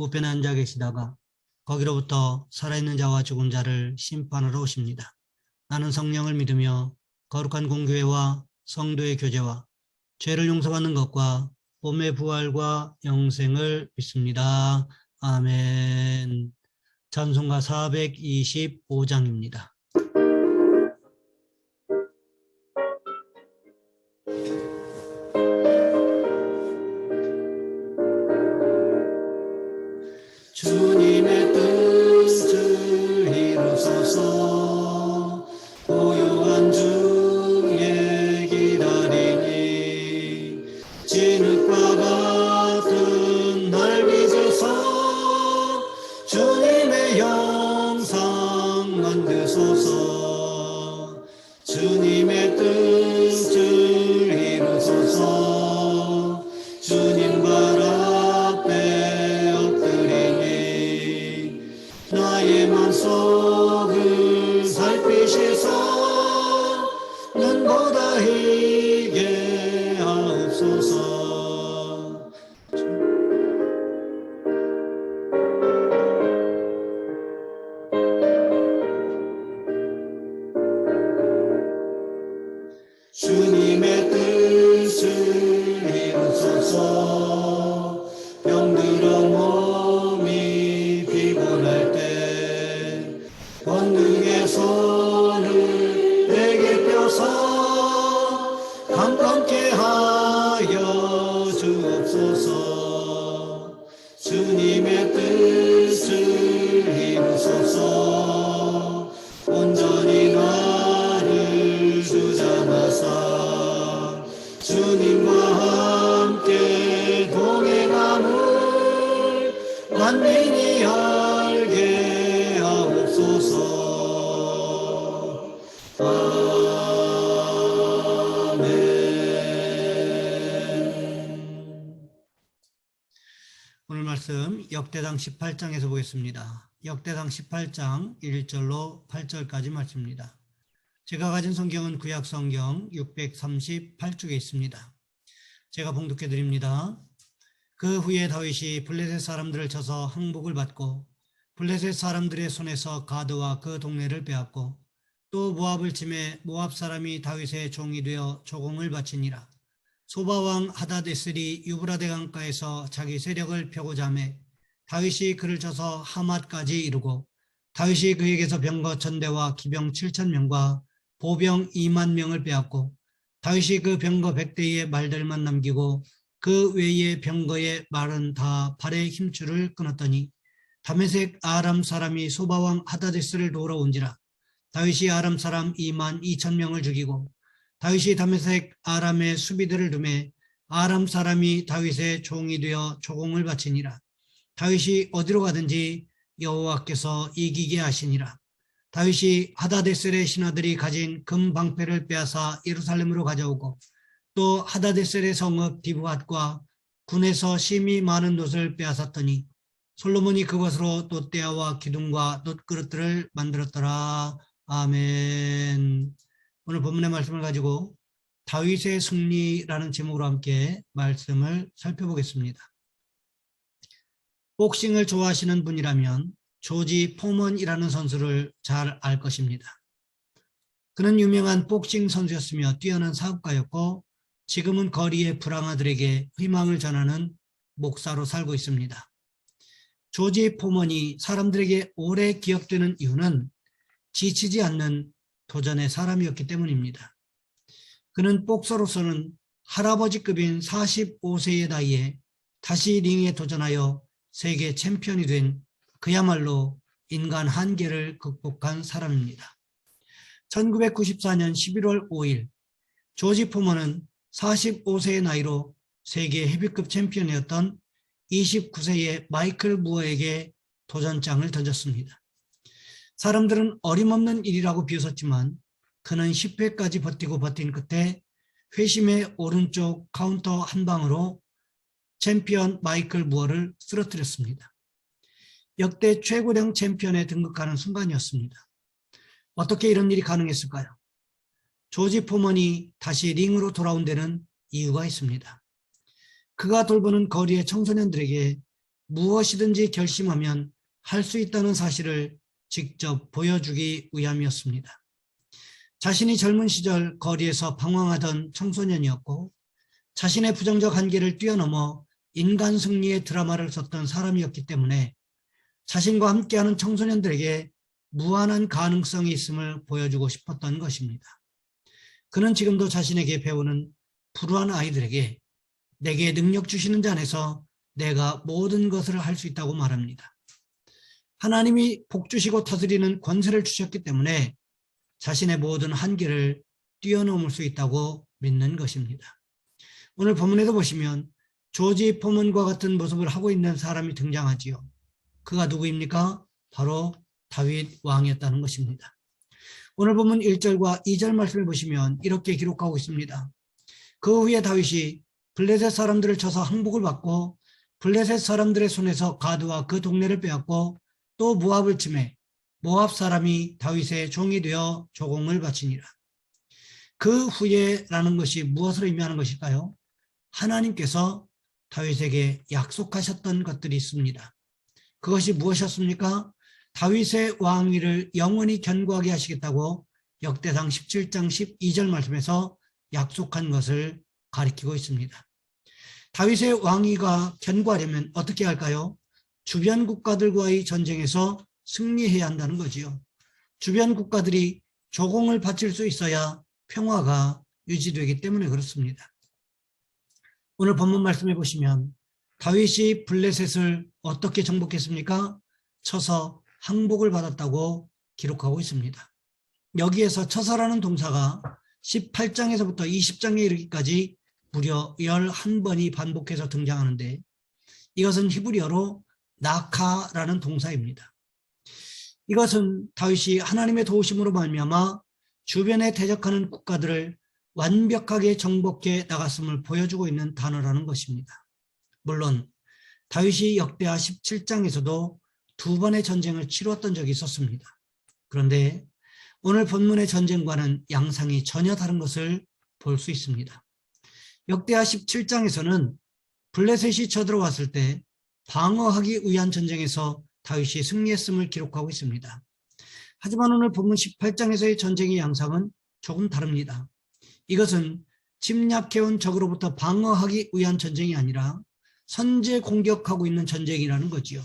우편에 앉아 계시다가 거기로부터 살아있는 자와 죽은 자를 심판하러 오십니다. 나는 성령을 믿으며 거룩한 공교회와 성도의 교제와 죄를 용서받는 것과 몸의 부활과 영생을 믿습니다. 아멘. 찬송가 425장입니다. 권능의 손을 내게 펴서 강건케 하여 주옵소서. 주님의 뜻을 이루소서. 온전히 나를 주장하사 주님과 함께 동행함을 만민이 역대당 18장에서 보겠습니다. 역대당 18장 1절로 8절까지 말씀입니다. 제가 가진 성경은 구약 성경 638쪽에 있습니다. 제가 봉독해 드립니다. 그 후에 다윗이 블레셋 사람들을 쳐서 항복을 받고 블레셋 사람들의 손에서 가드와 그 동네를 빼앗고 또 모압을 침해 모압 사람이 다윗의 종이 되어 조공을 바치니라. 소바왕 하다데스리 유브라데 강가에서 자기 세력을 펴고자 하매 다윗이 그를 쳐서 하맛까지 이르고 다윗이 그에게서 병거 천대와 기병 7천 명과 보병 2만 명을 빼앗고 다윗이 그 병거 100대의 말들만 남기고 그 외의 병거의 말은 다 발의 힘줄을 끊었더니 다메색 아람 사람이 소바왕 하다데스를 돌아온지라 다윗이 아람 사람 2만 2천 명을 죽이고 다윗이 다메색 아람의 수비들을 두매 아람 사람이 다윗의 종이 되어 조공을 바치니라 다윗이 어디로 가든지 여호와께서 이기게 하시니라 다윗이 하다데셀의 신하들이 가진 금 방패를 빼앗아 예루살렘으로 가져오고 또 하다데셀의 성읍 디브앗과 군에서 심이 많은 놋을 빼앗았더니 솔로몬이 그것으로 놋대야와 기둥과 놋그릇들을 만들었더라. 아멘. 오늘 본문의 말씀을 가지고 다윗의 승리라는 제목으로 함께 말씀을 살펴보겠습니다. 복싱을 좋아하시는 분이라면 조지 포먼이라는 선수를 잘 알 것입니다. 그는 유명한 복싱 선수였으며 뛰어난 사업가였고 지금은 거리의 불황아들에게 희망을 전하는 목사로 살고 있습니다. 조지 포먼이 사람들에게 오래 기억되는 이유는 지치지 않는 도전의 사람이었기 때문입니다. 그는 복서로서는 할아버지급인 45세의 나이에 다시 링에 도전하여 세계 챔피언이 된 그야말로 인간 한계를 극복한 사람입니다. 1994년 11월 5일 조지 포먼은 45세의 나이로 세계 헤비급 챔피언이었던 29세의 마이클 무어에게 도전장을 던졌습니다. 사람들은 어림없는 일이라고 비웃었지만 그는 10회까지 버티고 버틴 끝에 회심의 오른쪽 카운터 한 방으로 챔피언 마이클 무어를 쓰러뜨렸습니다. 역대 최고령 챔피언에 등극하는 순간이었습니다. 어떻게 이런 일이 가능했을까요? 조지 포먼이 다시 링으로 돌아온 데는 이유가 있습니다. 그가 돌보는 거리의 청소년들에게 무엇이든지 결심하면 할 수 있다는 사실을 직접 보여주기 위함이었습니다. 자신이 젊은 시절 거리에서 방황하던 청소년이었고 자신의 부정적 한계를 뛰어넘어 인간 승리의 드라마를 썼던 사람이었기 때문에 자신과 함께하는 청소년들에게 무한한 가능성이 있음을 보여주고 싶었던 것입니다. 그는 지금도 자신에게 배우는 불우한 아이들에게 내게 능력 주시는 자 안에서 내가 모든 것을 할 수 있다고 말합니다. 하나님이 복 주시고 다스리는 권세를 주셨기 때문에 자신의 모든 한계를 뛰어넘을 수 있다고 믿는 것입니다. 오늘 본문에도 보시면 조지 포먼과 같은 모습을 하고 있는 사람이 등장하지요. 그가 누구입니까? 바로 다윗 왕이었다는 것입니다. 오늘 본문 1절과 2절 말씀을 보시면 이렇게 기록하고 있습니다. 그 후에 다윗이 블레셋 사람들을 쳐서 항복을 받고 블레셋 사람들의 손에서 가드와 그 동네를 빼앗고 또 모압을 침해 모압 사람이 다윗의 종이 되어 조공을 바치니라. 그 후에라는 것이 무엇을 의미하는 것일까요? 하나님께서 다윗에게 약속하셨던 것들이 있습니다. 그것이 무엇이었습니까? 다윗의 왕위를 영원히 견고하게 하시겠다고 역대상 17장 12절 말씀에서 약속한 것을 가리키고 있습니다. 다윗의 왕위가 견고하려면 어떻게 할까요? 주변 국가들과의 전쟁에서 승리해야 한다는 거지요. 주변 국가들이 조공을 바칠 수 있어야 평화가 유지되기 때문에 그렇습니다. 오늘 본문 말씀해 보시면 다윗이 블레셋을 어떻게 정복했습니까? 쳐서 항복을 받았다고 기록하고 있습니다. 여기에서 쳐서라는 동사가 18장에서부터 20장에 이르기까지 무려 11번이 반복해서 등장하는데 이것은 히브리어로 나카라는 동사입니다. 이것은 다윗이 하나님의 도우심으로 말미암아 주변에 대적하는 국가들을 완벽하게 정복해 나갔음을 보여주고 있는 단어라는 것입니다. 물론 다윗이 역대하 17장에서도 두 번의 전쟁을 치루었던 적이 있었습니다. 그런데 오늘 본문의 전쟁과는 양상이 전혀 다른 것을 볼 수 있습니다. 역대하 17장에서는 블레셋이 쳐들어왔을 때 방어하기 위한 전쟁에서 다윗이 승리했음을 기록하고 있습니다. 하지만 오늘 본문 18장에서의 전쟁의 양상은 조금 다릅니다. 이것은 침략해온 적으로부터 방어하기 위한 전쟁이 아니라 선제 공격하고 있는 전쟁이라는 거지요.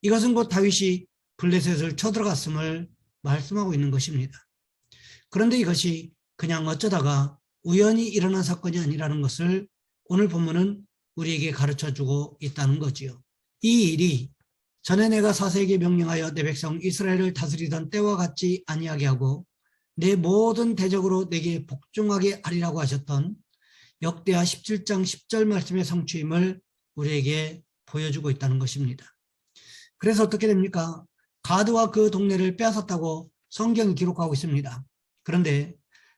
이것은 곧 다윗이 블레셋을 쳐들어갔음을 말씀하고 있는 것입니다. 그런데 이것이 그냥 어쩌다가 우연히 일어난 사건이 아니라는 것을 오늘 본문은 우리에게 가르쳐 주고 있다는 거지요. 이 일이 전에 내가 사세에게 명령하여 내 백성 이스라엘을 다스리던 때와 같지 아니하게 하고 내 모든 대적으로 내게 복종하게 하리라고 하셨던 역대하 17장 10절 말씀의 성취임을 우리에게 보여주고 있다는 것입니다. 그래서 어떻게 됩니까? 가드와 그 동네를 빼앗았다고 성경이 기록하고 있습니다. 그런데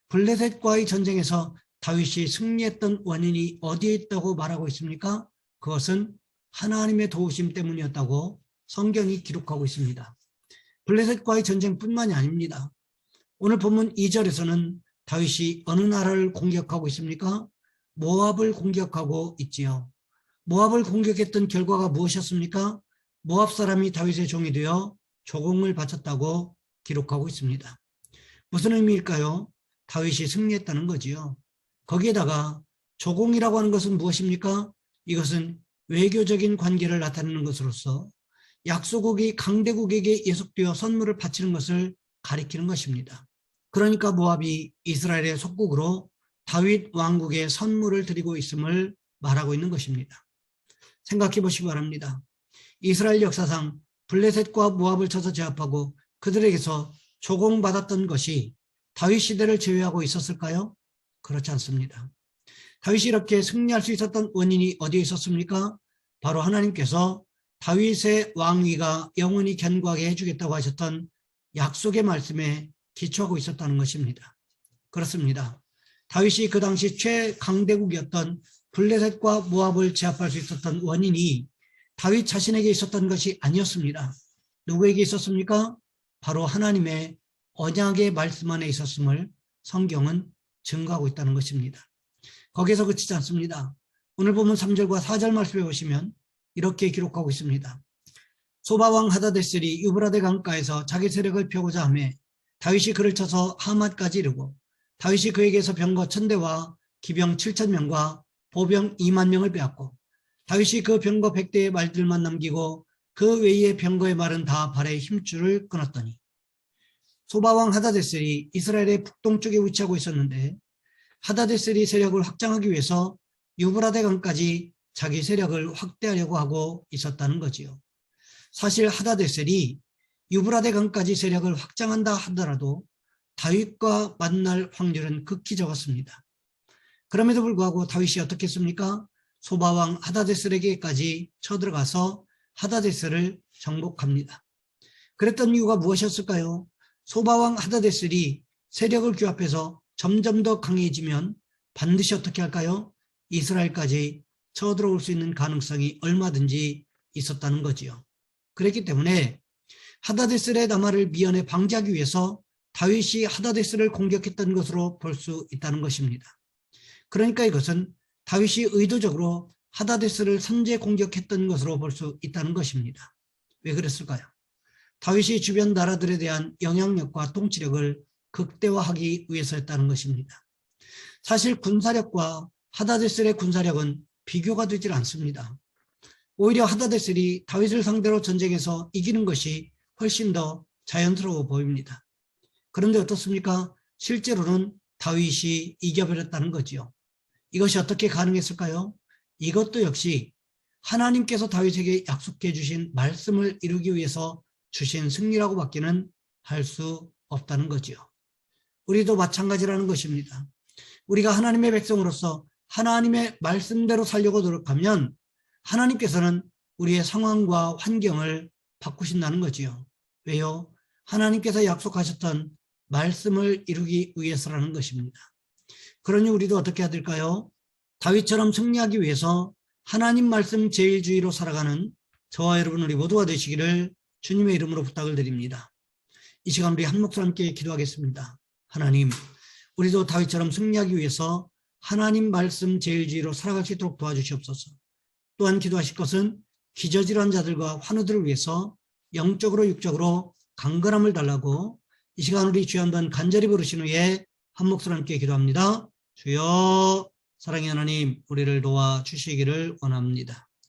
블레셋과의 전쟁에서 다윗이 승리했던 원인이 어디에 있다고 말하고 있습니까? 그것은 하나님의 도우심 때문이었다고 성경이 기록하고 있습니다. 블레셋과의 전쟁뿐만이 아닙니다. 오늘 본문 2절에서는 다윗이 어느 나라를 공격하고 있습니까? 모압을 공격하고 있지요. 모압을 공격했던 결과가 무엇이었습니까? 모압 사람이 다윗의 종이 되어 조공을 바쳤다고 기록하고 있습니다. 무슨 의미일까요? 다윗이 승리했다는 거지요. 거기에다가 조공이라고 하는 것은 무엇입니까? 이것은 외교적인 관계를 나타내는 것으로서 약소국이 강대국에게 예속되어 선물을 바치는 것을 가리키는 것입니다. 그러니까 모압이 이스라엘의 속국으로 다윗 왕국에 선물을 드리고 있음을 말하고 있는 것입니다. 생각해 보시기 바랍니다. 이스라엘 역사상 블레셋과 모압을 쳐서 제압하고 그들에게서 조공받았던 것이 다윗 시대를 제외하고 있었을까요? 그렇지 않습니다. 다윗이 이렇게 승리할 수 있었던 원인이 어디에 있었습니까? 바로 하나님께서 다윗의 왕위가 영원히 견고하게 해주겠다고 하셨던 약속의 말씀에 기초하고 있었다는 것입니다. 그렇습니다. 다윗이 그 당시 최강대국이었던 블레셋과 모압을 제압할 수 있었던 원인이 다윗 자신에게 있었던 것이 아니었습니다. 누구에게 있었습니까? 바로 하나님의 언약의 말씀 안에 있었음을 성경은 증거하고 있다는 것입니다. 거기서 그치지 않습니다. 오늘 보면 3절과 4절 말씀에 보시면 이렇게 기록하고 있습니다. 소바왕 하다데셀이 유브라데 강가에서 자기 세력을 펴고자 하며 다윗이 그를 쳐서 하맛까지 이르고 다윗이 그에게서 병거 천대와 기병 7천 명과 보병 2만 명을 빼앗고 다윗이 그 병거 100대의 말들만 남기고 그 외의 병거의 말은 다 발에 힘줄을 끊었더니 소바왕 하다데셀이 이스라엘의 북동쪽에 위치하고 있었는데 하다데셀이 세력을 확장하기 위해서 유브라데 강까지 자기 세력을 확대하려고 하고 있었다는 거지요. 사실 하다데셀이 유브라데 강까지 세력을 확장한다 하더라도 다윗과 만날 확률은 극히 적었습니다. 그럼에도 불구하고 다윗이 어떻게 했습니까? 소바왕 하다데셀에게까지 쳐들어가서 하다데셀을 정복합니다. 그랬던 이유가 무엇이었을까요? 소바왕 하다데셀이 세력을 규합해서 점점 더 강해지면 반드시 어떻게 할까요? 이스라엘까지 쳐들어올 수 있는 가능성이 얼마든지 있었다는 거지요. 그랬기 때문에 하다데셀의 남하를 미연에 방지하기 위해서 다윗이 하다데스를 공격했던 것으로 볼 수 있다는 것입니다. 그러니까 이것은 다윗이 의도적으로 하다데스를 선제 공격했던 것으로 볼 수 있다는 것입니다. 왜 그랬을까요? 다윗이 주변 나라들에 대한 영향력과 통치력을 극대화하기 위해서였다는 것입니다. 사실 군사력과 하다데셀의 군사력은 비교가 되질 않습니다. 오히려 하다데셀이 다윗을 상대로 전쟁에서 이기는 것이 훨씬 더 자연스러워 보입니다. 그런데 어떻습니까? 실제로는 다윗이 이겨버렸다는 거지요. 이것이 어떻게 가능했을까요? 이것도 역시 하나님께서 다윗에게 약속해 주신 말씀을 이루기 위해서 주신 승리라고 밖에는 할 수 없다는 거지요. 우리도 마찬가지라는 것입니다. 우리가 하나님의 백성으로서 하나님의 말씀대로 살려고 노력하면 하나님께서는 우리의 상황과 환경을 바꾸신다는 거지요. 왜요? 하나님께서 약속하셨던 말씀을 이루기 위해서라는 것입니다. 그러니 우리도 어떻게 해야 될까요? 다윗처럼 승리하기 위해서 하나님 말씀 제일주의로 살아가는 저와 여러분 우리 모두가 되시기를 주님의 이름으로 부탁을 드립니다. 이 시간 우리 한 목소리 함께 기도하겠습니다. 하나님, 우리도 다윗처럼 승리하기 위해서 하나님 말씀 제일주의로 살아갈 수 있도록 도와주시옵소서. 또한 기도하실 것은 기저질환 자들과 환우들을 위해서 영적으로 육적으로 강건함을 달라고 이 시간 우리 주여 한번 간절히 부르신 후에 한 목소리 함께 기도합니다. 주여 사랑의 하나님 우리를 도와 주시기를 원합니다.